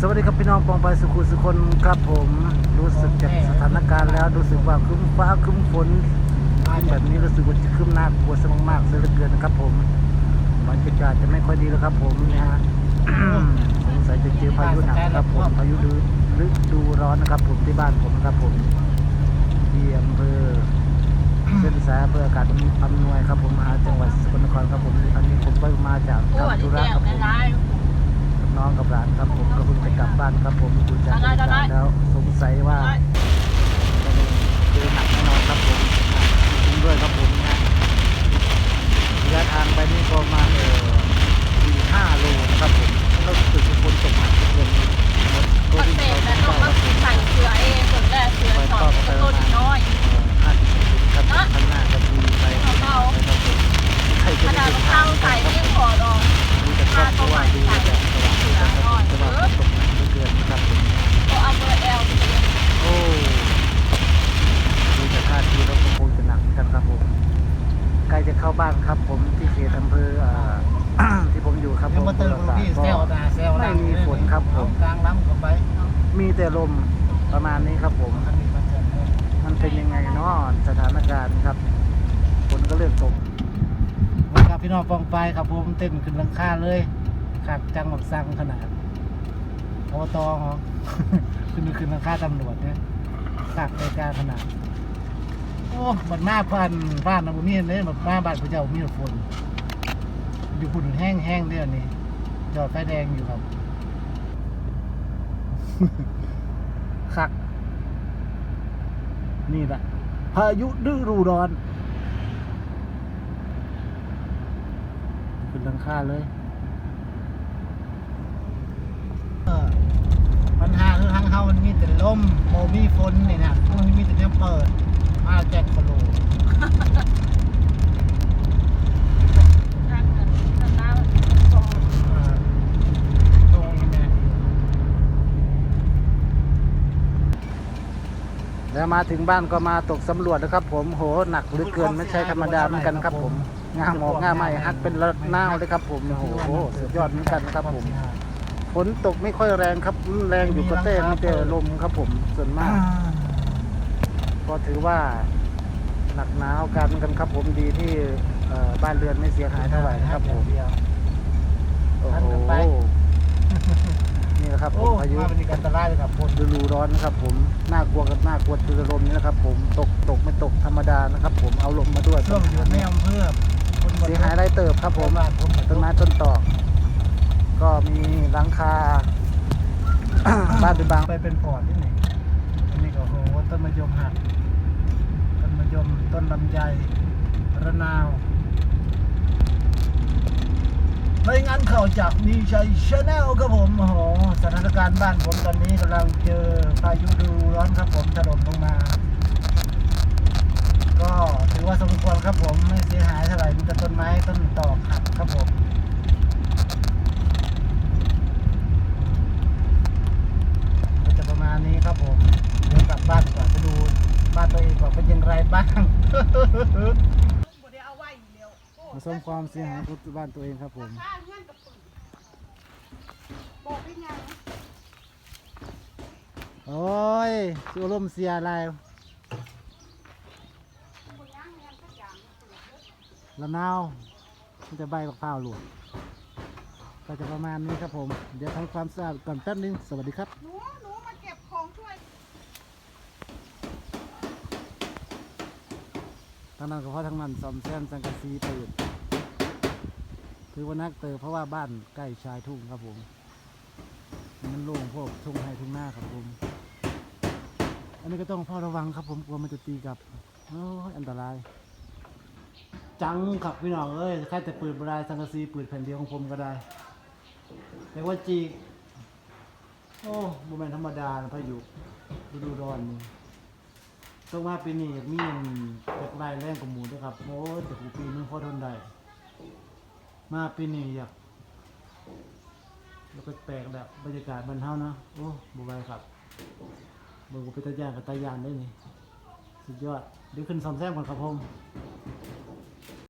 สวัสดีครับพี่น้องปองไปสุขุสุคนครับผมรู้สึกจากสถานการณ์แล้วรู้สึกว่าครึ้มฟ้าครึ้มฝนแบบนี้รู้สึกว่าจะครึ้มน่ากลัวซะมากๆเสียเหลือเกินนะครับ ผมบรรยากาศจะไม่ค่อยดีแล้วครับ ผมนะฮะสงสัยจะเจอพายุหนักครับผมพายุฤฤดูร้อนนะครับ ผมที่บ้านผมครับผมที่อำเภอเส้นสายอำเภออากาศอำนวยครับ ผมมาจังหวัดสกลนครครับผมอันนี้ผมไปมาจากโอ้ทำอันธุนี้ระครับผม น้องกับหลานครับผมก็เพิ่งจะกลับบ้านครับผมดูจากบรรยากาศแล้วสงสัยว่า บ้านครับผมที่เขตอำเภอเอ่อที่ผมอยู่ครับผเดี๋ยวมมาเติมอำภอพี่ก็เซลนาเซลไม่มีฝนครับผมกลางล้ำเข้าไปมีแต่ลมประมาณนี้ครับผม มันมีมันเกิดเลยมันเป็นยังไงเนาะสถานการณ์ครับฝนก็เริ่มตกครับพี่น้องปองไปครับผมเต้นขึ้นหลังคาเลยขักจังหวัดซังขนาดอบตของขึ้นขึ้นหลังคาตำรวจเนี่ยขักในกลารขนาดโอ้บัดมาพันบ้านนะบุมีเลยบัดมาบ้านพระเจ้ามีแต่ฝนอยู่ฝุ่นแห้งแห้งๆเดือนนี้จอดไฟแดงอยู่ครับคัก นี่แหละพายุฤดูร้อนขึ้นหลังคาเลยปัญหาคือทางเฮามันมีแต่ลมโมมีฝนนี่นะมันมีแต่เนี่ยเปิด มาแจ็คโคโลนั่งกันนั่งน้ำเออตรงนี้นะแล้วมาถึงบ้านก็มาตกสำรวจนะครับ ผมโหหนักเหรือเกินไม่ใช่ธรรมดาเหมือนกันครับ ผมงาหมอกงาไหม้ฮักเป็นระนาวเลยครับ ผมโอ้โหสุดยอดเหมือนกันครับผมฝนตกไม่ค่อยแรงครับแรงอยู่ก็เต้มีแต่ลมครับ ผมส่วนมาก ก็ถือว่าหนักหนาวกันกันครับผมดีที่เอ่อบ้านเรือนไม่เสียหายเท่าไหร่นะครับผมเดียวโอ้ทันโหกันไปนี่แหละครับผโอ้มพายุมาเป็นอันตรายเลยครับฝนฤดูร้อนนะครับ ผมน่ากลัวกับน่ากลัวคือลมนี่นะครับ ผมตกตกไม่ตกธรรมดานะครับ ผมเอาลมมาด้วยช่วงอยู่ในอำเภอคนเสียหายไรเติบครับผมบ้านผมต้นไม้ต้นตอกก็มีหลังคาบ้านเป็นบางไปเป็นปอดที่ไหนอันนี้ก็โหต้นมะยมหักต้น มต้นลำไยระนาวรายงานข่าวจากมีชัยชาแนลครับผมโอ้โหสถานการณ์บ้านผมตอนนี้กำลังเจอพายุดูร้อนครับผมถล่มลงมา ก็ถือว่าสมควรครับผมไม่เสียหายเท่าไหร่มีแต่ต้นไม้ต้นตอกหักครับผมก็จะประมาณนี้ครับผมเดี๋ยวกลับบ้านก่อนไปดู บ้านตัวเองก่อนเป็นอย่างไรบ้างมาซ่อมความเสียหายของบ้านตัวเองครับผมบอกได้ไงโอ้ยสูลมเสียอะไรละนาวมันจะใบบักพร้าวหลวงก็จะประมาณนี้ครับผม เดี๋ยวทำความสะอาดก่อนแป๊บนึง สวัสดีครับ หนูหนูมาเก็บของช่วย ทางนั้นก็เพราะทางนั้นซ่อมแซมสังกะสีตื่นถือว่านักเตอเพราะว่าบ้านใกล้ชายทุ่งครับผม มันโล่งพวกทุ่งไร่ทุ่งหน้าครับผม อันนี้ก็ต้องเฝ้าระวังครับผมกลัวมันจะตีกลับโอ้อันตราย จังครับพี่น้องเอ้ยแค่แต่ปืนบรายสังกะสีปืนแผ่นเดียวของผมก็ได้แต่ว่าจีโอ้โมเมนธรรมดานะพายุฤดูร้อนนี่ ต้องมาปีนี้มีอย่างจากลายแรงกับหมูด้วยครับ โอ้ยแต่หูปีนึงพอทนได้ มาปีนี้อยากแล้วก็แปลกแบบบรรยากาศบรรเทานะโอ้บุบายครับบิ่งว่าเป็นตะยานกับตะยานได้นี่สุดยอดเดี๋ยวขึ้นซ้อมแซมก่อนครับผม